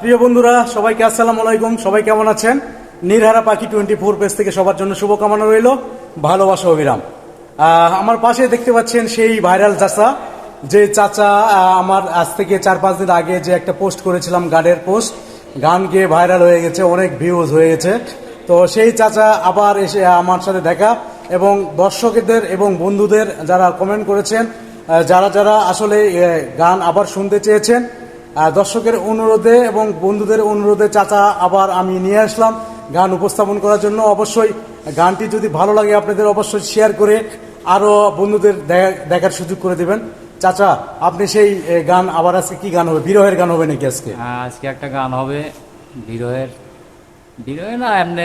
প্রিয় বন্ধুরা, সবাইকে আসসালামু আলাইকুম। সবাই কেমন আছেন? নিরহারা পাখি টোয়েন্টি ফোর পেজ থেকে সবার জন্য শুভকামনা রইল। ভালোবাসা অবিরাম আমার পাশে দেখতে পাচ্ছেন সেই ভাইরাল চাচা, যে চাচা আমার আজ থেকে চার পাঁচ দিন আগে যে একটা পোস্ট করেছিলাম, গানের পোস্ট, গান গিয়ে ভাইরাল হয়ে গেছে, অনেক ভিউজ হয়ে গেছে। তো সেই চাচা আবার এসে আমার সাথে দেখা এবং দর্শকদের এবং বন্ধুদের যারা কমেন্ট করেছেন যারা যারা আসলে গান আবার শুনতে চেয়েছেন দর্শকের অনুরোধে এবং বন্ধুদের অনুরোধে চাচা আবার আমি নিয়ে আসলাম গান উপস্থাপন করার জন্য। অবশ্যই গানটি যদি ভালো লাগে আপনাদের অবশ্যই শেয়ার করে আরও বন্ধুদের দেখা- দেখার সুযোগ করে দেবেন। চাচা আপনি সেই গান আবার আজকে কি গান হবে? বিরহের গান হবে নাকি আজকে? হ্যাঁ আজকে একটা গান হবে বিরহের। বিরহে না এমনি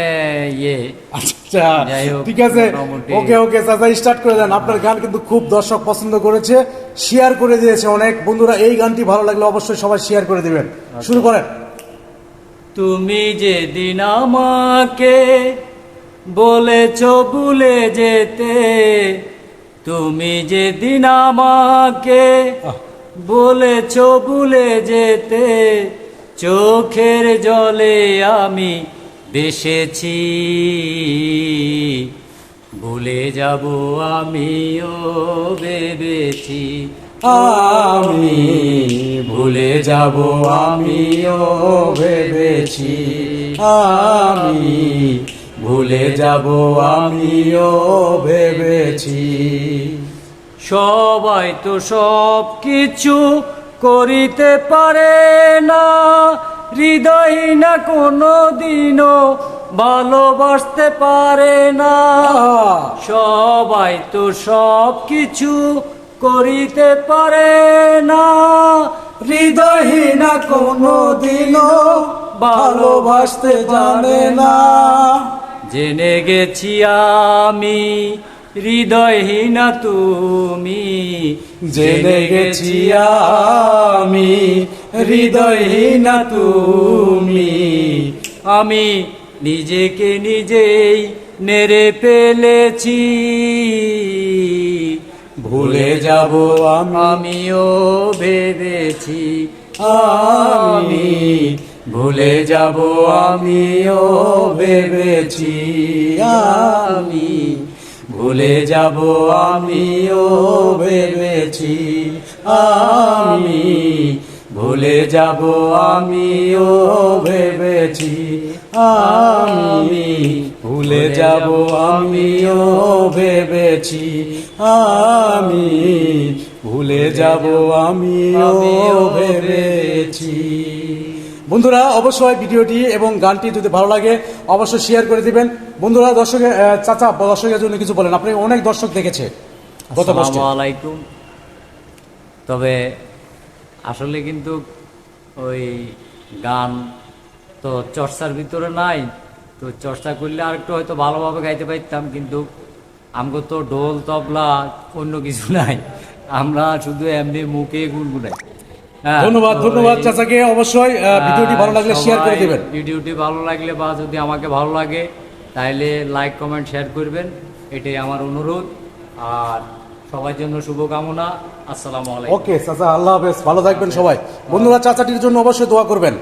ইয়ে। আচ্ছা হোক, ঠিক আছে। ওকে ওকে চাচা স্টার্ট করে দেন। আপনার গান কিন্তু খুব দর্শক পছন্দ করেছে। শেয়ার করে দিয়েছে অনেক। বন্ধুরা এই গানটি ভালো লাগলে অবশ্যই সবাই শেয়ার করে দিবেন। শুরু করেন। তুমি যেদিন আমাকে বলেছ ভুলে যেতে তুমি যেদিন আমাকে বলেছ ভুলে যেতে চোখের জলে আমি বেসেছি। ভুলে যাব আমিও ভেবেছি, আমি ভুলে যাব আমিও ভেবেছি, আমি ভুলে যাব আমিও ভেবেছি। সবাই তো সব কিছু করিতে পারে না, হৃদয় না কোনো দিনও ভালোবাসতে পারে না। সবাই তো সব কিছু করিতে পারে না। হৃদয়হীনা কোনো দিনও ভালোবাসতে জানে না। জেনে গেছি আমি হৃদয়হীনা তুমি। জেনে গেছি আমি হৃদয়হীনা তুমি। আমি নিজেকে নিজেই নেড়ে ফেলেছি। ভুলে যাব আমি আমিও ভেবেছি, আমি ভুলে যাব আমিও ভেবেছি, আমি ভুলে যাব আমিও ভেবেছি, আমি ভুলে যাব আমিও ভেবেছি। আমি ভুলে যাব আমিও ভেবেছি, আমি ভুলে যাব আমিও ভেবেছি। বন্ধুরা, অবশ্যই ভিডিওটি এবং গানটি যদি ভালো লাগে, অবশ্যই শেয়ার করে দিবেন। বন্ধুরা দর্শকের চাচা, দর্শকের জন্য কিছু বলেন। আপনি অনেক দর্শক দেখেছে আলাইকুম। তবে আসলে কিন্তু ওই গান তো চর্চার ভিতরে নাই। তো চর্চা করলে আর একটু হয়তো ভালোভাবে গাইতে পারতাম কিন্তু আমগো তো ঢোল তবলা অন্য কিছু নাই। আমরা শুধু এমনি মুখে গুনগুনাই। হ্যাঁ, ধন্যবাদ ধন্যবাদ চাচাকে অবশ্যই ভিডিওটি ভালো লাগলে শেয়ার করে দিবেন। ভিডিওটি ভালো লাগলে বা যদি আমাকে ভালো লাগে তাহলে লাইক কমেন্ট শেয়ার করবেন। এটাই আমার অনুরোধ। আর সবার জন্য শুভকামনা। আসসালামু আলাইকুম। ওকে চাচা আল্লাহ হাফেজ। ভালো থাকবেন সবাই। বন্ধুরা চাচাটির জন্য অবশ্যই দোয়া করবেন।